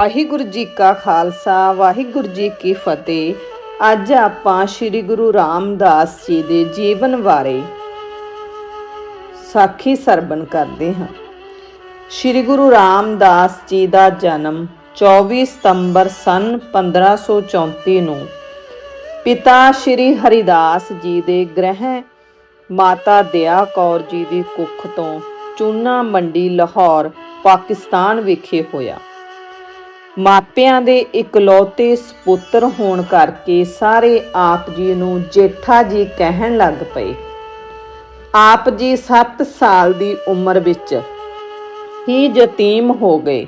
ਵਾਹਿਗੁਰੂ ਜੀ ਕਾ ਖਾਲਸਾ, ਵਾਹਿਗੁਰੂ ਜੀ ਕੀ ਫਤਿਹ। ਅੱਜ ਆਪਾਂ ਸ੍ਰੀ ਗੁਰੂ ਰਾਮਦਾਸ ਜੀ ਦੇ ਜੀਵਨ ਬਾਰੇ ਸਾਖੀ ਸਰਵਣ ਕਰਦੇ ਹਾਂ। ਸ੍ਰੀ ਗੁਰੂ ਰਾਮਦਾਸ ਜੀ ਦਾ ਜਨਮ 24 ਸਤੰਬਰ ਸਨ 1534 ਨੂੰ ਪਿਤਾ ਸ੍ਰੀ ਹਰਿਦਾਸ ਜੀ ਦੇ ਗ੍ਰਹਿ ਮਾਤਾ ਦਇਆ ਕੌਰ ਜੀ ਦੀ ਕੁੱਖ ਤੋਂ ਚੂਨਾ ਮੰਡੀ ਲਾਹੌਰ, ਪਾਕਿਸਤਾਨ ਵਿਖੇ ਹੋਇਆ। ਮਾਪਿਆਂ ਦੇ ਇਕਲੌਤੇ ਸੁਪੁੱਤਰ ਹੋਣ ਕਰਕੇ ਸਾਰੇ ਆਪ ਜੀ ਨੂੰ ਜੇਠਾ ਜੀ ਕਹਿਣ ਲੱਗ ਪਏ। ਆਪ ਜੀ 7 ਸਾਲ ਦੀ ਉਮਰ ਵਿੱਚ ਹੀ ਯਤੀਮ ਹੋ ਗਏ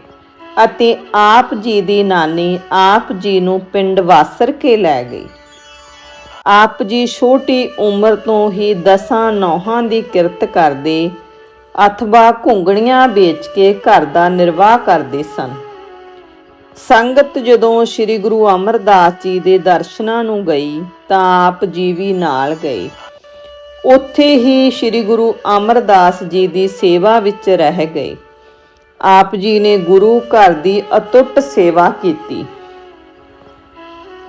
ਅਤੇ ਆਪ ਜੀ ਦੀ ਨਾਨੀ ਆਪ ਜੀ ਨੂੰ ਪਿੰਡ ਵਾਸਰ ਕੇ ਲੈ ਗਈ। ਆਪ ਜੀ ਛੋਟੀ ਉਮਰ ਤੋਂ ਹੀ ਦਸਾਂ ਨੌਹਾਂ ਦੀ ਕਿਰਤ ਕਰਦੇ, ਅਥਵਾ ਘੁੰਗਣੀਆਂ ਵੇਚ ਕੇ ਘਰ ਦਾ ਨਿਰਵਾਹ ਕਰਦੇ ਸਨ। ਸੰਗਤ ਜਦੋਂ ਸ੍ਰੀ ਗੁਰੂ ਅਮਰਦਾਸ ਜੀ ਦੇ ਦਰਸ਼ਨਾਂ ਨੂੰ ਗਈ, ਤਾਂ ਆਪ ਜੀ ਵੀ ਨਾਲ ਗਏ। ਉੱਥੇ ਹੀ ਸ੍ਰੀ ਗੁਰੂ ਅਮਰਦਾਸ ਜੀ ਦੀ ਸੇਵਾ ਵਿੱਚ ਰਹਿ ਗਏ। ਆਪ ਜੀ ਨੇ ਗੁਰੂ ਘਰ ਦੀ ਅਤੁੱਟ ਸੇਵਾ ਕੀਤੀ।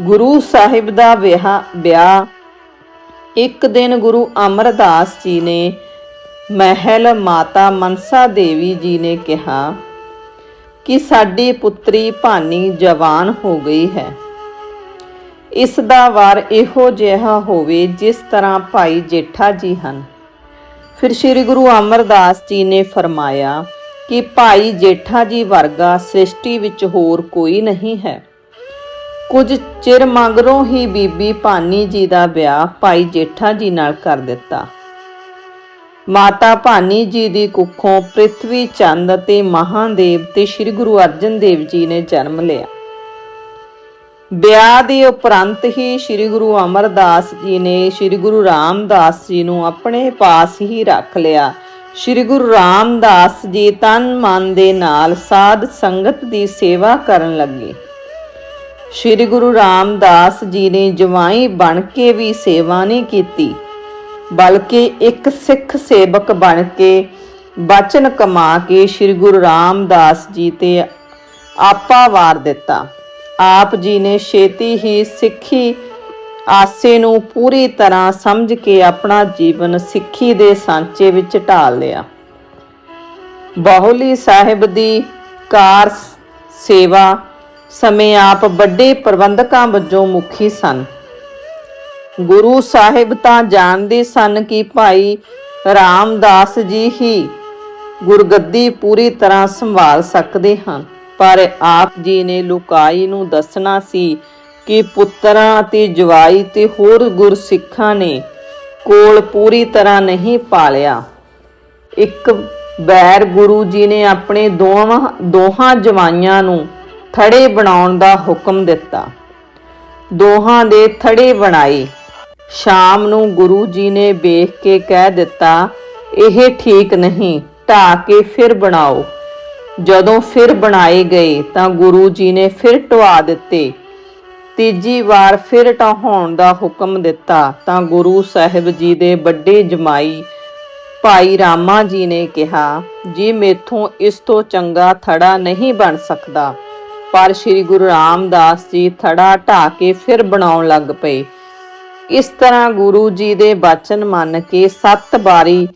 ਗੁਰੂ ਸਾਹਿਬ ਦਾ ਵਿਆਹ ਵਿਆਹ। ਇੱਕ ਦਿਨ ਗੁਰੂ ਅਮਰਦਾਸ ਜੀ ਨੇ ਮਹਿਲ ਮਾਤਾ ਮਨਸਾ ਦੇਵੀ ਜੀ ਨੇ ਕਿਹਾ ਕਿ ਸਾਡੀ ਪੁੱਤਰੀ ਭਾਨੀ ਜਵਾਨ ਹੋ ਗਈ ਹੈ। ਇਸ ਦਾ ਵਾਰ ਇਹੋ ਜਿਹਾ ਹੋਵੇ ਜਿਸ ਤਰ੍ਹਾਂ ਭਾਈ ਜੇਠਾ ਜੀ ਹਨ। ਫਿਰ ਸ੍ਰੀ ਗੁਰੂ ਅਮਰਦਾਸ ਜੀ ਨੇ ਫਰਮਾਇਆ ਕਿ ਭਾਈ ਜੇਠਾ ਜੀ ਵਰਗਾ ਸ੍ਰਿਸ਼ਟੀ ਵਿੱਚ ਹੋਰ ਕੋਈ ਨਹੀਂ ਹੈ। ਕੁਝ ਚਿਰ ਮਗਰੋਂ ਹੀ ਬੀਬੀ ਭਾਨੀ ਜੀ ਦਾ ਵਿਆਹ ਭਾਈ ਜੇਠਾ ਜੀ ਨਾਲ ਕਰ ਦਿੱਤਾ। ਮਾਤਾ ਭਾਨੀ ਜੀ ਦੀ ਕੁੱਖੋਂ ਪ੍ਰਿਥਵੀ ਚੰਦ ਅਤੇ ਮਹਾਦੇਵ ਤੇ ਸ੍ਰੀ ਗੁਰੂ ਅਰਜਨ ਦੇਵ ਜੀ ਨੇ ਜਨਮ ਲਿਆ। ਵਿਆਹ ਦੇ ਉਪਰੰਤ ਹੀ ਸ੍ਰੀ ਗੁਰੂ ਅਮਰਦਾਸ ਜੀ ਨੇ ਸ੍ਰੀ ਗੁਰੂ ਰਾਮਦਾਸ ਜੀ ਨੂੰ ਆਪਣੇ ਪਾਸ ਹੀ ਰੱਖ ਲਿਆ। ਸ੍ਰੀ ਗੁਰੂ ਰਾਮਦਾਸ ਜੀ ਤਨ ਮਨ ਦੇ ਨਾਲ ਸਾਧ ਸੰਗਤ ਦੀ ਸੇਵਾ ਕਰਨ ਲੱਗੇ। ਸ੍ਰੀ ਗੁਰੂ ਰਾਮਦਾਸ ਜੀ ਨੇ ਜਵਾਈ ਬਣ ਕੇ ਵੀ ਸੇਵਾ ਨਹੀਂ ਕੀਤੀ। ਬਲਕਿ ਇੱਕ ਸਿੱਖ ਸੇਵਕ ਬਣ ਕੇ ਬਚਨ ਕਮਾ ਕੇ ਸ੍ਰੀ ਗੁਰੂ ਰਾਮਦਾਸ ਜੀ ਤੇ ਆਪਾ ਵਾਰ ਦਿੱਤਾ। ਆਪ ਜੀ ਨੇ ਛੇਤੀ ਹੀ ਸਿੱਖੀ ਆਸੇ ਨੂੰ ਪੂਰੀ ਤਰ੍ਹਾਂ ਸਮਝ ਕੇ ਆਪਣਾ ਜੀਵਨ ਸਿੱਖੀ ਦੇ ਸਾਂਚੇ ਵਿੱਚ ਢਾਲ ਲਿਆ। ਬਾਹੁਲੀ ਸਾਹਿਬ ਦੀ ਕਾਰ ਸੇਵਾ ਸਮੇਂ ਆਪ ਵੱਡੇ ਪ੍ਰਬੰਧਕਾਂ ਵਜੋਂ ਮੁਖੀ ਸਨ। ਗੁਰੂ ਸਾਹਿਬ ਤਾਂ ਜਾਣਦੇ ਸਨ ਕਿ ਭਾਈ ਰਾਮਦਾਸ ਜੀ ਹੀ ਗੁਰਗੱਦੀ ਪੂਰੀ ਤਰ੍ਹਾਂ ਸੰਭਾਲ ਸਕਦੇ ਹਨ। ਪਰ ਆਪ ਜੀ ਨੇ ਲੁਕਾਈ ਨੂੰ ਦੱਸਣਾ ਸੀ ਕਿ ਪੁੱਤਰਾਂ ਅਤੇ ਜਵਾਈ ਤੇ ਹੋਰ ਗੁਰਸਿੱਖਾਂ ਨੇ ਕੋਲ ਪੂਰੀ ਤਰ੍ਹਾਂ ਨਹੀਂ ਪਾਲਿਆ। ਇੱਕ ਬੈਰ ਗੁਰੂ ਜੀ ਨੇ ਆਪਣੇ ਦੋਵਾਂ, ਦੋਹਾਂ ਜਵਾਈਆਂ ਨੂੰ ਥੜੇ ਬਣਾਉਣ ਦਾ ਹੁਕਮ ਦਿੱਤਾ। ਦੋਹਾਂ ਦੇ ਥੜੇ ਬਣਾਏ। ਸ਼ਾਮ ਨੂੰ ਗੁਰੂ ਜੀ ਨੇ ਵੇਖ ਕੇ ਕਹਿ ਦਿੱਤਾ, ਇਹ ਠੀਕ ਨਹੀਂ ਢਾ ਕੇ ਫਿਰ ਬਣਾਓ। ਜਦੋਂ ਫਿਰ ਬਣਾਏ ਗਏ ਤਾਂ ਗੁਰੂ ਜੀ ਨੇ ਫਿਰ ਢਵਾ ਦਿੱਤੇ। ਤੀਜੀ ਵਾਰ ਫਿਰ ਢਹਾਉਣ ਦਾ ਹੁਕਮ ਦਿੱਤਾ ਤਾਂ ਗੁਰੂ ਸਾਹਿਬ ਜੀ ਦੇ ਵੱਡੇ ਜਮਾਈ ਭਾਈ ਰਾਮਾ ਜੀ ਨੇ ਕਿਹਾ, ਜੀ, ਮੇਥੋਂ ਇਸ ਤੋਂ ਚੰਗਾ ਥੜਾ ਨਹੀਂ ਬਣ ਸਕਦਾ। ਪਰ ਸ੍ਰੀ ਗੁਰੂ ਰਾਮਦਾਸ ਜੀ ਥੜਾ ਢਾ ਕੇ ਫਿਰ ਬਣਾਉਣ ਲੱਗ ਪਏ। ਇਸ ਤਰ੍ਹਾਂ ਗੁਰੂ ਜੀ ਦੇ ਬਚਨ ਮੰਨ ਕੇ ਸੱਤ ਵਾਰੀ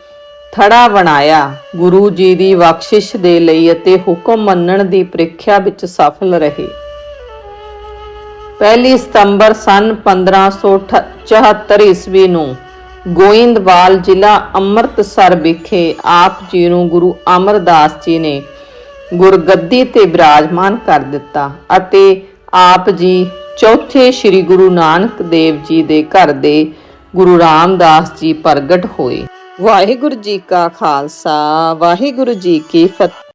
ਥੜਾ ਬਣਾਇਆ। ਗੁਰੂ ਜੀ ਦੀ ਬਖਸ਼ਿਸ਼ ਦੇ ਲਈ ਅਤੇ ਹੁਕਮ ਮੰਨਣ ਦੀ ਪ੍ਰੀਖਿਆ ਵਿੱਚ ਸਫਲ ਰਹੇ। ਪਹਿਲੀ ਸਤੰਬਰ ਸਨ 1574 ਈਸਵੀ ਨੂੰ ਗੋਇੰਦਵਾਲ ਜ਼ਿਲ੍ਹਾ ਅੰਮ੍ਰਿਤਸਰ ਵਿਖੇ ਆਪ ਜੀ ਨੂੰ ਗੁਰੂ ਅਮਰਦਾਸ ਜੀ ਨੇ ਗੁਰਗੱਦੀ ਤੇ ਬਿਰਾਜਮਾਨ ਕਰ ਦਿੱਤਾ ਅਤੇ ਆਪ ਜੀ ਚੌਥੇ ਸ੍ਰੀ ਗੁਰੂ ਨਾਨਕ ਦੇਵ ਜੀ ਦੇ ਘਰ ਦੇ ਗੁਰੂ ਰਾਮਦਾਸ ਜੀ ਪ੍ਰਗਟ ਹੋਏ। ਵਾਹਿਗੁਰੂ ਜੀ ਕਾ ਖਾਲਸਾ, ਵਾਹਿਗੁਰੂ ਜੀ ਕੀ ਫਤਿਹ।